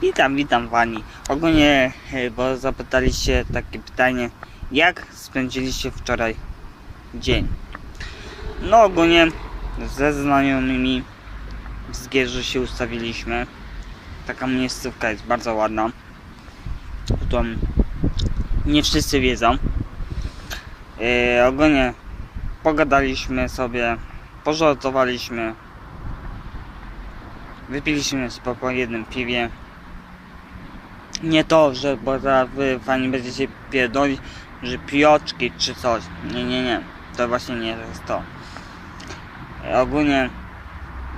Witam, witam pani. Ogólnie, e, bo zapytaliście takie pytanie, jak spędziliście wczoraj dzień? No ogólnie ze znajomymi w Zgierzu się ustawiliśmy. Taka miejscówka jest bardzo ładna. To nie wszyscy wiedzą. E, ogólnie pogadaliśmy sobie, pożartowaliśmy, wypiliśmy sobie po jednym piwie. Nie to, że bo zaraz wy fani będziecie pierdolić, że pioczki czy coś. Nie, nie, nie. To właśnie nie jest to. E, ogólnie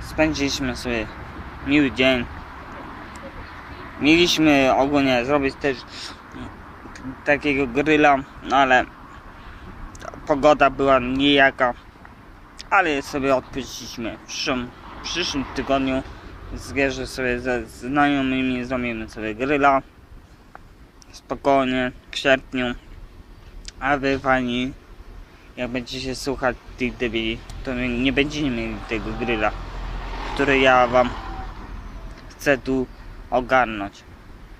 spędziliśmy sobie miły dzień. Mieliśmy ogólnie zrobić też takiego gryla, no ale pogoda była niejaka, ale sobie odpuściliśmy. W przyszłym, w przyszłym tygodniu zgierzę sobie ze znajomymi, zrobimy sobie gryla. Spokojnie, w sierpniu. A wy fani, jak będziecie słuchać tych debili, to nie będziecie mieli tego gryla, który ja wam chcę tu ogarnąć.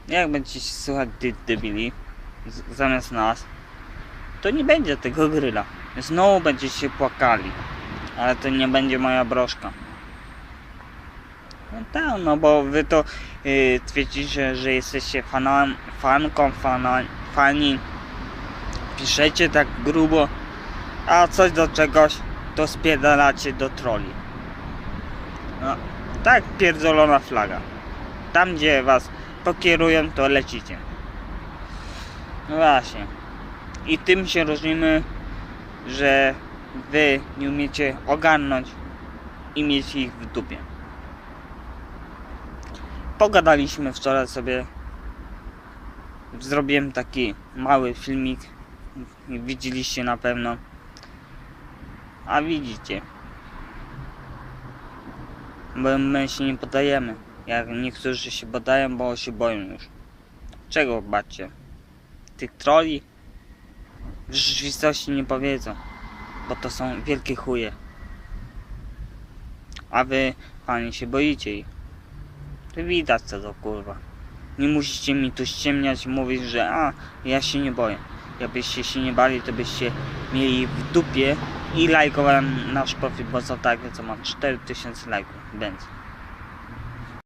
Jak będziecie słuchać tych debili zamiast nas, to nie będzie tego gryla. Znowu będziecie płakali. Ale to nie będzie moja broszka. No tak, no bo wy to yy, twierdzicie, że jesteście fanem, fanką, fani. Piszecie tak grubo, a coś do czegoś to spierdalacie do troli. No, tak pierdolona flaga. Tam gdzie was pokierują, to lecicie. No właśnie. I tym się różnimy, że wy nie umiecie ogarnąć i mieć ich w dupie. Pogadaliśmy wczoraj sobie. Zrobiłem taki mały filmik. Widzieliście na pewno. A widzicie. Bo my się nie podajemy. Jak niektórzy się podają, bo się boją już. Czego bacie? Tych troli? w rzeczywistości nie powiedzą, bo to są wielkie chuje. A wy, panie, się boicie ich. Widać co to kurwa. Nie musicie mi tu ściemniać mówić, że a, ja się nie boję. Jakbyście się nie bali, to byście mieli w dupie i lajkowałem nasz profil, bo co tak, co ma 4000 lajków. Będzie.